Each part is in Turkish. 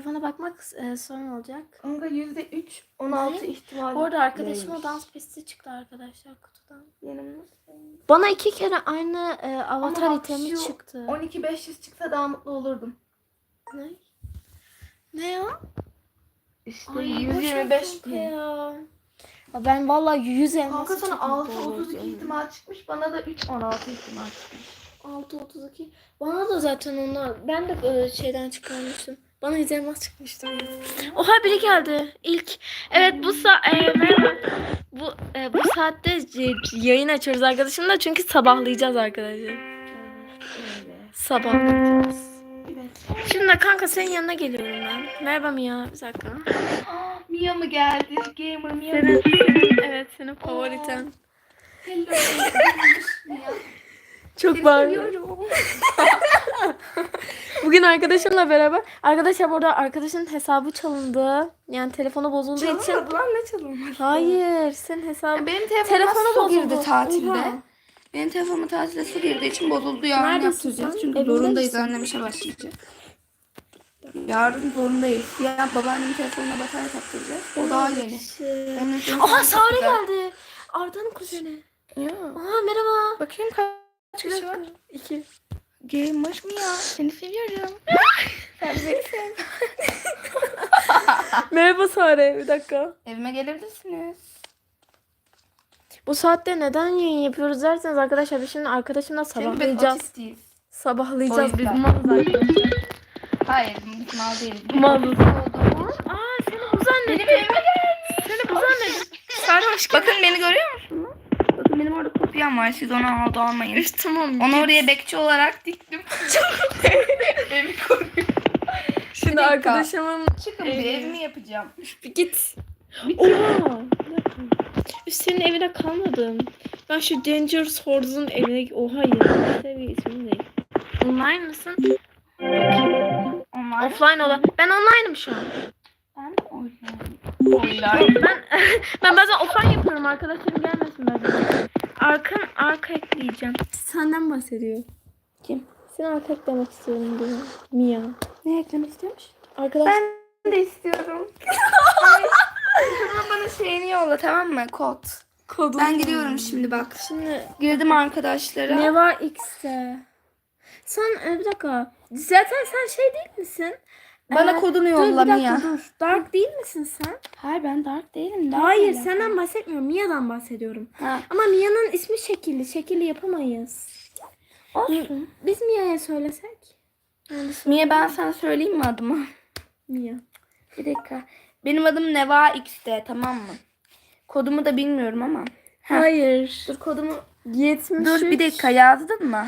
telefona bakmak e, sorun olacak. Kanka yüzde üç, on altı ihtimal. Bu arada arkadaşıma neymiş? dans pisti çıktı arkadaşlar kutudan. Benim Bana iki kere aynı e, avatar Ama bak itemi şu çıktı. 12 500 çıksa daha mutlu olurdum. Ne? Ne o? İşte Ay, boş ver 125 kanka bin. ya. Ya Ben vallahi 100 elması Kanka sana çok 6 mutlu 32 olurdum. ihtimal çıkmış. Bana da 3 16 ihtimal çıkmış. 6 32. Bana da zaten onlar. Ben de e, şeyden çıkarmıştım. Bana 100 elmas çıkmıştı. Oha biri geldi. İlk. Evet bu sa e, merhaba. Bu e, bu saatte yayın açıyoruz arkadaşımla çünkü sabahlayacağız arkadaşlar. Sabahlayacağız. Evet. Şimdi de kanka senin yanına geliyorum ben. Merhaba Mia. Bir dakika. Aa, Mia mı geldi? Gamer Mia Senin, senin evet senin favoriten. Hello. Mia. Çok seviyorum. Bugün arkadaşımla beraber. Arkadaşlar burada arkadaşın hesabı çalındı. Yani telefonu bozulduğu için. Çalınmadı lan ne çalınmadı? Hayır, senin hesabın. Benim telefonuma Telefonu su bozuldu. girdi tatilde. Oha. Benim telefonuma tatilde su girdiği için bozuldu yarın Neredesin yaptıracağız. sen? Çünkü Evinde zorundayız misin? annem işe başlayacak. Yarın zorundayız. Ya babaannemin telefonuna batarya taktıracağız. O daha yeni. İçin Aha Sare geldi. Arda'nın kuzeni. Ya. Aha merhaba. Bakayım kaç kişi var? İki. Gamer mı ya? Seni seviyorum. Sen beni sev. Merhaba Sare. Bir dakika. Evime gelebilirsiniz. Bu saatte neden yayın yapıyoruz derseniz arkadaşlar biz şimdi arkadaşımla Çünkü biz sabahlayacağız. otistiyiz. Sabahlayacağız O biz yüzden. malız arkadaşlar. Hayır biz mal değiliz. Malız. Aa seni bu zannettim. Benim evime gel. Seni bu zannettim. Hoş geldin. Bakın beni görüyor musunuz? Kopyam var. Siz onu aldı almayın. Tamam. Onu oraya bekçi olarak diktim. Evi koruyor. Şimdi dakika. arkadaşımın Çıkın bir evimi yapacağım. bir git. Oha. Bir. Üf, senin evine kalmadım. Ben şu Dangerous Horse'un evine... Oha ya. Seviye ismi ne? Online mısın? Onlar Offline olan. Ben online'ım şu an. ben de oynuyorum. Oylar. Ben ben bazen offline yapıyorum arkadaşlarım gelmesin bazen. Arka arka ekleyeceğim. Senden bahsediyor. Kim? Seni arka eklemek istiyorum diyor. Mia. Ne eklemek istiyormuş? Arkadaş Ben de istiyorum. Sonra bana şeyini yolla tamam mı? Kod. kodu. Ben gidiyorum şimdi bak. Şimdi Girdim arkadaşlara. ne var X'te? Sen e, bir dakika. Zaten sen şey değil misin? Bana Ee, kodunu Dur yolla bir dakika Mia. dur. Dark değil misin sen? Hayır ben dark değilim. Dark Hayır değilim. senden bahsetmiyorum. Mia'dan bahsediyorum. Ha. Ama Mia'nın ismi şekilli. Şekilli yapamayız. Olsun. Biz Mia'ya söylesek. Yani Mia ben sana söyleyeyim mi adımı? Mia. Bir dakika. Benim adım Neva X'te tamam mı? Kodumu da bilmiyorum ama. Ha. Hayır. Dur kodumu. 73. Dur bir dakika yazdın mı?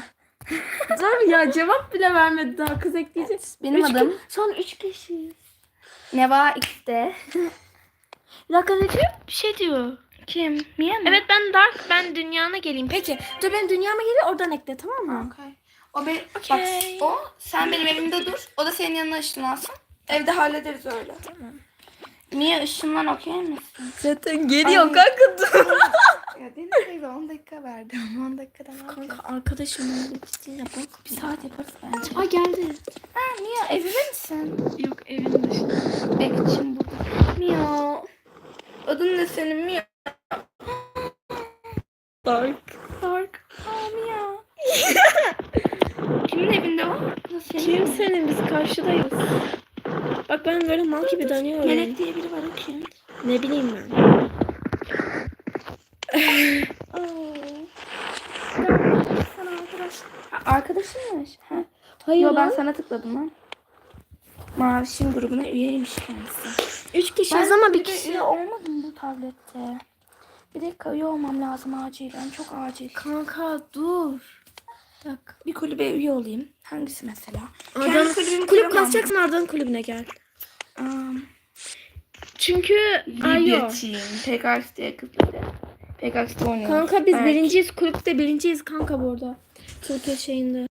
Dur ya cevap bile vermedi daha kız ekleyeceğiz. Benim Üç adım ki- Son 3 kişiyiz. Neva X'te. Bir dakika ne diyor? Bir şey diyor. Kim? Mia mı? Evet ben Dark ben dünyana geleyim. Peki dur ben dünyama geliyor oradan ekle tamam mı? Okay. O be Okey. Bak, o sen benim evimde dur. O da senin yanına ışınlansın. Evde hallederiz öyle. Tamam. Mia ışınlan okey misin? Zaten geliyor Ay. kanka. Ya Deniz teyze 10 dakika verdim. 10 dakikada ne yapacağız? Kanka arkadaşım bir ciddi yapalım. Bir saat yaparız bence. Aa geldi. Ha Mia evinde misin? Yok evin dışında. Bekçim burada. Mia. Adın ne senin Mia? Dark. Dark. Aa Mia. Kimin evinde o? Nasıl senin? Kim senin biz karşıdayız. Bak ben böyle mal gibi dönüyorum. Melek diye biri var o kim? Ne bileyim ben. Sana arkadaş. Ha, arkadaşınmış. Ha. Hayır Yo ben sana tıkladım lan. Mavişim grubuna üyeymiş kendisi. Üç kişiyiz ama bir kişi. üye olmadım bu tablette. Bir dakika üye olmam lazım acilen. Çok acil. Kanka dur. Dakika. Bir kulübe üye olayım. Hangisi mesela? Kulübümü kulüp kasacaksın Arda'nın kulübüne gel. Çünkü Ay Libya yok. Team. PKX diye kız bir de. PKX'de oynuyor. Kanka biz Evet. birinciyiz. Kulüpte birinciyiz kanka burada. Türkiye şeyinde.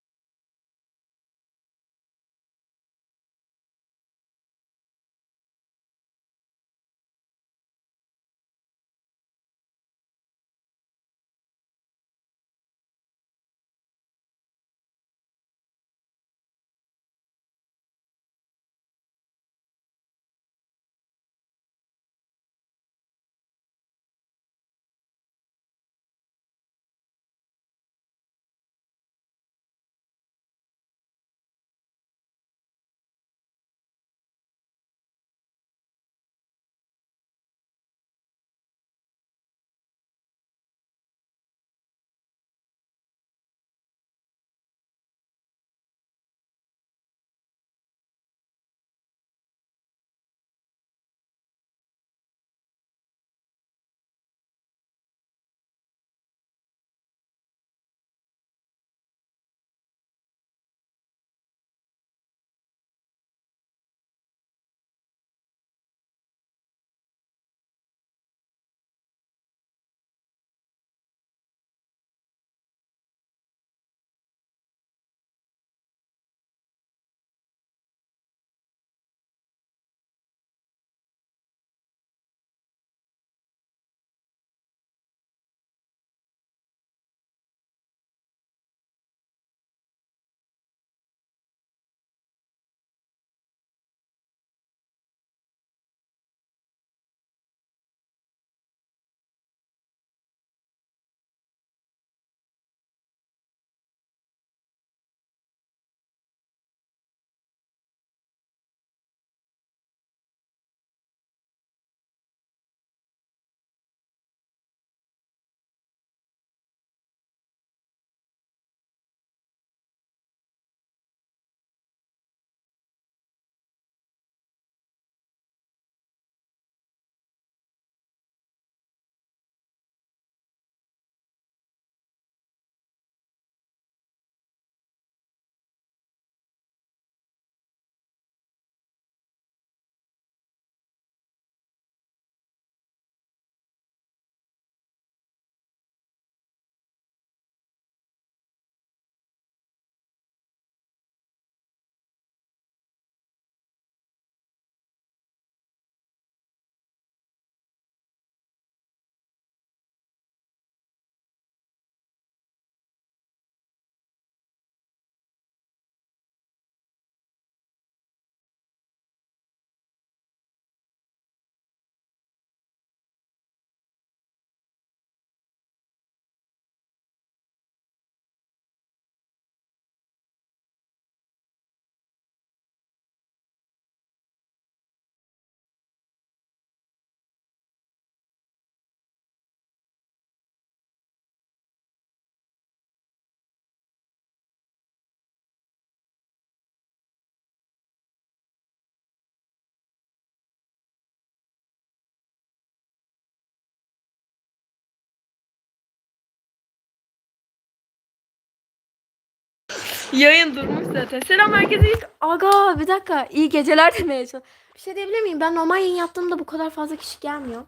Yayın durmuş zaten. Selam herkese. iyi- Aga bir dakika. İyi geceler demeye çalış- Bir şey diyebilir miyim? Ben normal yayın yaptığımda bu kadar fazla kişi gelmiyor.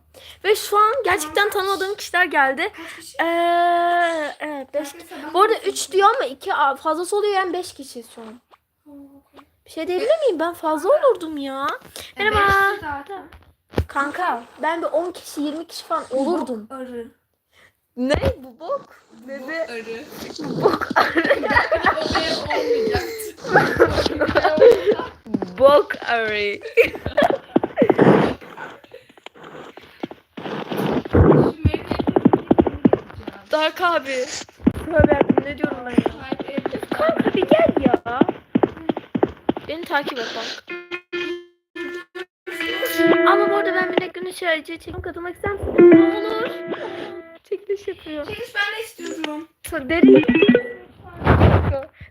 Ve şu an gerçekten tanımadığım kişiler geldi. Ee, evet 5. Bu arada 3 diyor ama 2 fazlası oluyor yani 5 kişi şu an. Bir şey diyebilir miyim? Ben fazla olurdum ya. Merhaba. zaten. Kanka ben bir 10 kişi 20 kişi falan olurdum. Arı. Ne bu bok? Dedi. Arı. Bok Olmayacak. Bok arı. Dark abi. Tövbe ne diyorum ben ya? Kanka bir gel ya. Beni takip et bak. Ama bu arada ben bir gün içeriye çekim katılmak ister misin? Olur. Çekiliş yapıyor. Çekiş ben de istiyorum. Derin.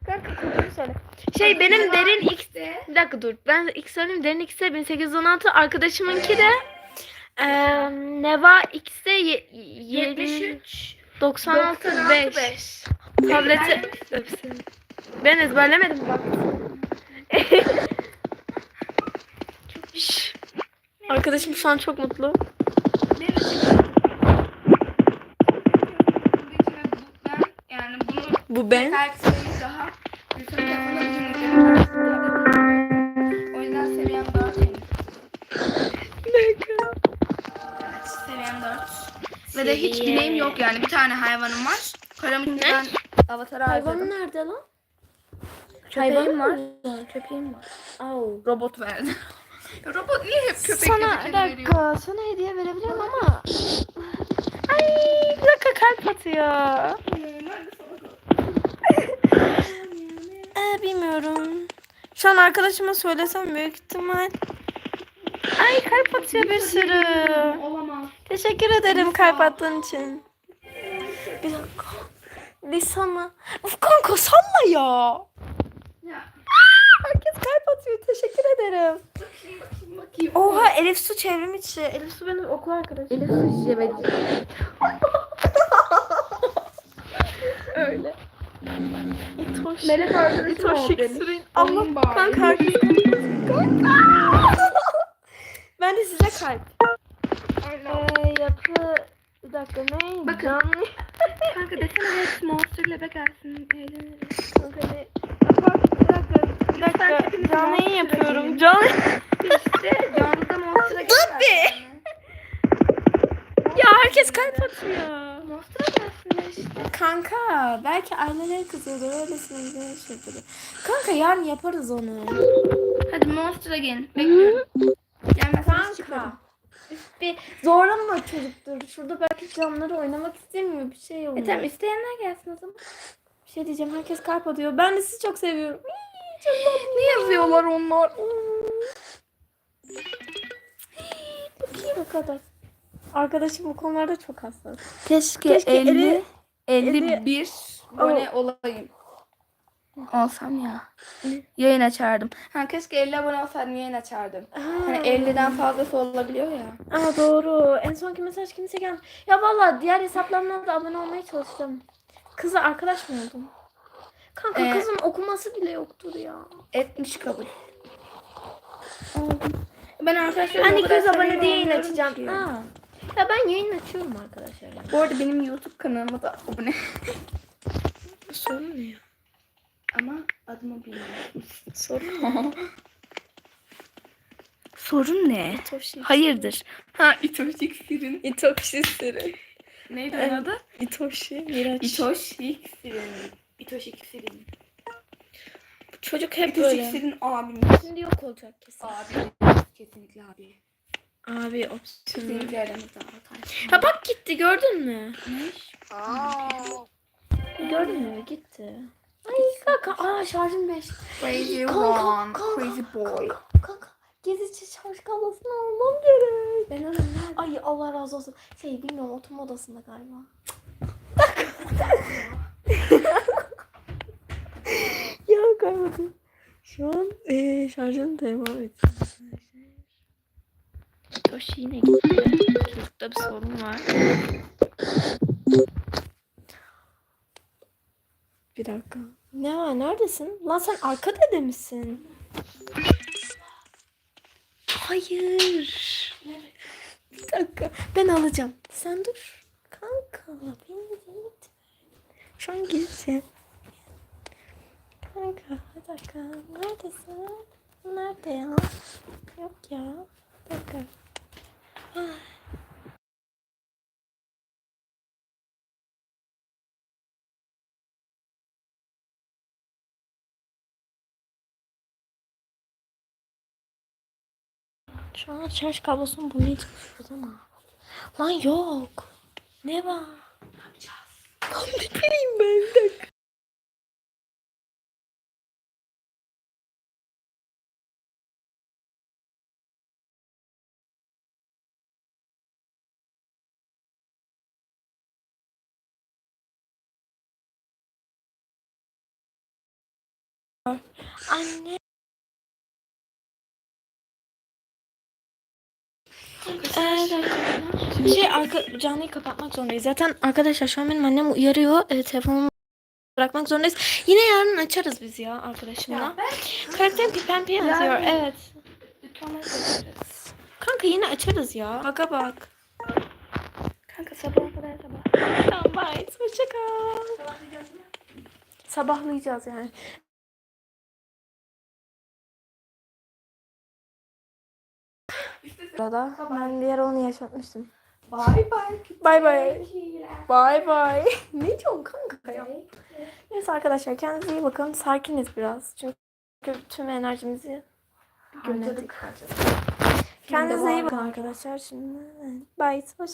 Kanka konuyu söyle. Şey benim derin X de. bir dakika dur. Ben ilk söyleyeyim. Derin X'e 1816. Arkadaşımınki de eee Neva X'e ye- 73 96 5. Tableti öpsün. Ben ezberlemedim bak. Arkadaşım şu an çok mutlu. Ben yani bunu Bu ben. Belki sayıyı daha yüksek yapılabilir. O yüzden seviyem 4 henüz. Seviyem 4. Ve de hiç Seviye. bileğim yok yani. Bir tane hayvanım var. Karamüzden avatarı Hayvanın harcadım. nerede lan? Köpeğim var. Köpeğim var. Au. Robot verdi. Ya Robot niye hep köpek Sana köpek bir veriyor? dakika sana hediye verebilirim ama Ay bir dakika kalp atıyor. Ee, bilmiyorum. Şu an arkadaşıma söylesem büyük ihtimal. Ay kalp atıyor bir sürü. Olamaz. Teşekkür ederim kalp attığın için. Bir dakika. Lisa mı? Of kanka salla ya. Ya Herkes kalp atıyor. Teşekkür ederim. bakayım bakayım bakayım. Oha Elif Su çevrim içi. Elif Su benim okul arkadaşım. Elif su cebeci. Öyle. Melek arkadaşım İtoş oldu benim. iksirin. Alayım Allah kanka herkes Ben de size kalp. Ee, yapı... Bir dakika ne? Bakın. Canlı... Kanka desene hep monster ile gelsin. Eğleniriz. Kanka ne? Bir dakika. Bir dakika. Canlı yayın yapıyorum. Canlı... İşte canlıda monster'a Dur bir. Ya herkes kalp atıyor. Monster'a gelsinler işte. Kanka belki anneleri kızıyordu öylesine bir şey. Kanka yarın yaparız onu. Hadi monster'a gelin. Bekliyorum. Gelmezseniz çıkarım. Kanka. Üf, Bir zorlama çocuktur. Şurada belki canları oynamak istemiyor bir şey oluyor. E tamam isteyenler gelsin o zaman. Bir şey diyeceğim herkes kalp atıyor. Ben de sizi çok seviyorum. Çok tatlı. Ne yazıyorlar onlar? Bakayım o kadar. Arkadaşım bu konularda çok hassas. Keşke, Keşke 50, elli- 51 abone olayım. Olsam ya. Yayın açardım. Ha keşke 50 abone olsaydım yayın açardım. Hani 50'den fazlası olabiliyor ya. Aa doğru. En sonki mesaj kimse gelmiş. Ya vallahi diğer hesaplarımdan da abone olmaya çalıştım. Kızla arkadaş mı oldum? Kanka Ee, kızın okuması bile yoktur ya. Etmiş kabul. Oldum. Ben arkadaşlar Ben 200 abone diye yayın açacağım. Aa. Ya ben yayın açıyorum arkadaşlar. Bu arada benim YouTube kanalıma da abone. Sorun ne ya? Ama adımı bilmiyorum. Sorun ne? Sorun ne? Hayırdır? Ha İtoşik Sirin. Itoshi Siri. Neydi Evet. onun adı? Itoshi Miraç. İtoşik Sirin. İtoşik Sirin. Çocuk hep İtoşik böyle. Sirin abim. Şimdi yok olacak kesin. Abi. Kesinlikle abi. Abi opsiyon. Kesinlikle aramızda. Ha bak gitti gördün mü? Aa. Gördün mü? Gitti. Ay kanka. Aa şarjım 5. Crazy one. Crazy boy. Kanka gezici şarj kablasını almam gerek. Ben alırım nerede? Ay Allah razı olsun. Şey bilmiyorum oturma odasında galiba. ya kayboldum. Şu an ee, şarjım devam etti. Toshi yine gitti. Çocukta bir sorun var. Bir dakika. Ne var? Neredesin? Lan sen arka dede misin? Hayır. Bir dakika. Ben alacağım. Sen dur. Kanka. Beni git. Şu an gitti. Kanka. Bir dakika. Neredesin? Nerede ya? Yok ya. Bir dakika. Şu an şarj kablosunun bulmaya çalışıyoruz ama. Lan yok. Ne var? Lan ne bileyim ben Anne. Evet. Şey arka canlıyı kapatmak zorundayız. Zaten arkadaşlar şu an benim annem uyarıyor. E, telefonumu bırakmak zorundayız. Yine yarın açarız biz ya arkadaşımla. Karakterim Pempe yazıyor. Yarın. Evet. Dükkana gideriz. Kanka yine açarız ya. Baka bak. Kanka sabaha kadar sabah. Tamam bye. Hoşça kal. Sabahlayacağız yani. Burada ben diğer onu yaşatmıştım. Bye bye. Bay bay. Bay bay. ne diyorsun kanka ya? Neyse arkadaşlar kendinize iyi bakın. Sakiniz biraz. Çünkü tüm enerjimizi Harcadık. Kendinize iyi bakın arkadaşlar. Şimdi bye. Hoşça